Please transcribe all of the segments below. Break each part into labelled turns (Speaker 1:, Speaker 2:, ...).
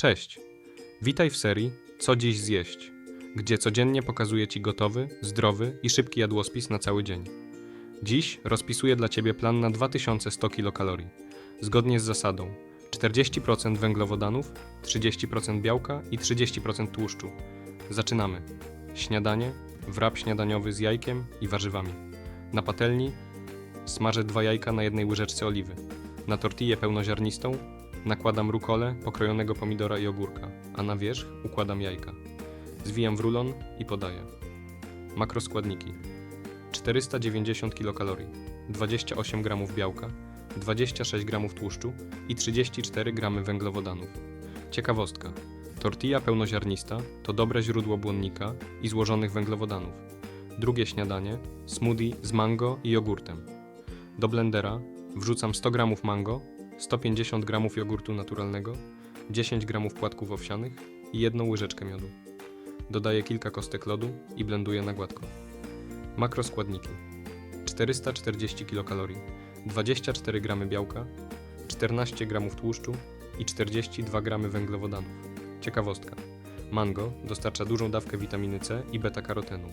Speaker 1: Cześć! Witaj w serii Co dziś zjeść, gdzie codziennie pokazuję Ci gotowy, zdrowy i szybki jadłospis na cały dzień. Dziś rozpisuję dla Ciebie plan na 2100 kilokalorii, zgodnie z zasadą 40% węglowodanów, 30% białka i 30% tłuszczu. Zaczynamy. Śniadanie, wrap śniadaniowy z jajkiem i warzywami. Na patelni smażę dwa jajka na jednej łyżeczce oliwy. Na tortillę pełnoziarnistą nakładam rukolę, pokrojonego pomidora i ogórka, a na wierzch układam jajka. Zwijam w rulon i podaję. Makroskładniki. 490 kilokalorii, 28 g białka, 26 g tłuszczu i 34 g węglowodanów. Ciekawostka. Tortilla pełnoziarnista to dobre źródło błonnika i złożonych węglowodanów. Drugie śniadanie smoothie z mango i jogurtem. Do blendera wrzucam 100 g mango, 150 g jogurtu naturalnego, 10 g płatków owsianych i jedną łyżeczkę miodu. Dodaję kilka kostek lodu i blenduję na gładko. Makroskładniki. 440 kilokalorii, 24 g białka, 14 g tłuszczu i 42 g węglowodanów. Ciekawostka. Mango dostarcza dużą dawkę witaminy C i beta-karotenu.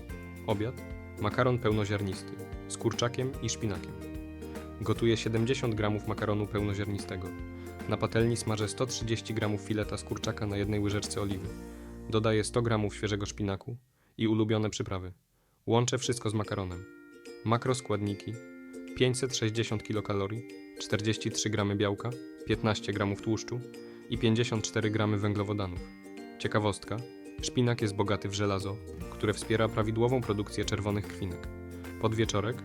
Speaker 1: Obiad makaron pełnoziarnisty z kurczakiem i szpinakiem. Gotuję 70 g makaronu pełnoziarnistego. Na patelni smażę 130 g fileta z kurczaka na jednej łyżeczce oliwy. Dodaję 100 g świeżego szpinaku i ulubione przyprawy. Łączę wszystko z makaronem. Makroskładniki 560 kilokalorii, 43 g białka, 15 g tłuszczu i 54 g węglowodanów. Ciekawostka: szpinak jest bogaty w żelazo, które wspiera prawidłową produkcję czerwonych krwinek. Podwieczorek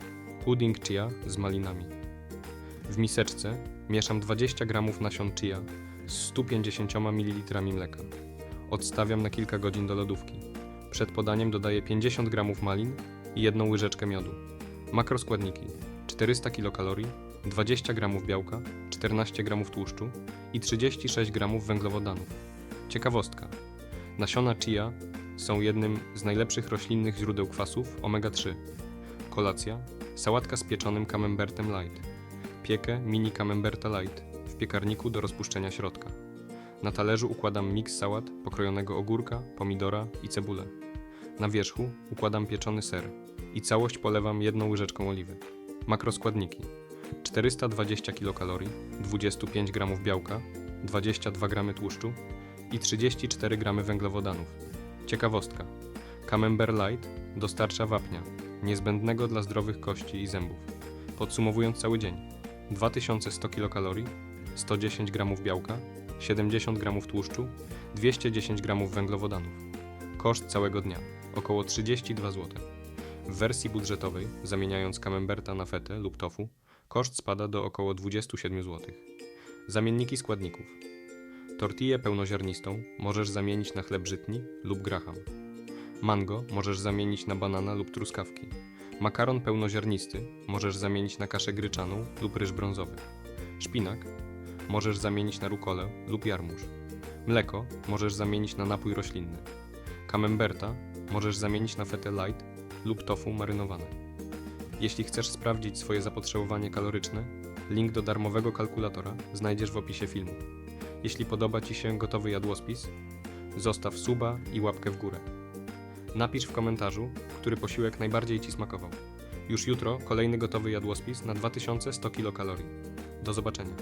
Speaker 1: pudding chia z malinami. W miseczce mieszam 20 g nasion chia z 150 ml mleka. Odstawiam na kilka godzin do lodówki. Przed podaniem dodaję 50 g malin i jedną łyżeczkę miodu. Makroskładniki: 400 kilokalorii, 20 g białka, 14 g tłuszczu i 36 g węglowodanów. Ciekawostka: nasiona chia są jednym z najlepszych roślinnych źródeł kwasów omega-3. Kolacja: sałatka z pieczonym camembertem light. Piekę mini camemberta light w piekarniku do rozpuszczenia środka. Na talerzu układam miks sałat pokrojonego ogórka, pomidora i cebulę. Na wierzchu układam pieczony ser i całość polewam jedną łyżeczką oliwy. Makroskładniki: 420 kilokalorii, 25 g białka, 22 g tłuszczu i 34 g węglowodanów. Ciekawostka: Camembert Light dostarcza wapnia, niezbędnego dla zdrowych kości i zębów. Podsumowując cały dzień: 2100 kilokalorii, 110 g białka, 70 g tłuszczu, 210 g węglowodanów. Koszt całego dnia około 32 zł. W wersji budżetowej, zamieniając camemberta na fetę lub tofu, koszt spada do około 27 zł. Zamienniki składników. Tortillę pełnoziarnistą możesz zamienić na chleb żytni lub graham. Mango możesz zamienić na banana lub truskawki. Makaron pełnoziarnisty możesz zamienić na kaszę gryczaną lub ryż brązowy. Szpinak możesz zamienić na rukolę lub jarmuż. Mleko możesz zamienić na napój roślinny. Camemberta możesz zamienić na fetę light lub tofu marynowane. Jeśli chcesz sprawdzić swoje zapotrzebowanie kaloryczne, link do darmowego kalkulatora znajdziesz w opisie filmu. Jeśli podoba Ci się gotowy jadłospis, zostaw suba i łapkę w górę. Napisz w komentarzu, który posiłek najbardziej Ci smakował. Już jutro kolejny gotowy jadłospis na 2100 kilokalorii. Do zobaczenia.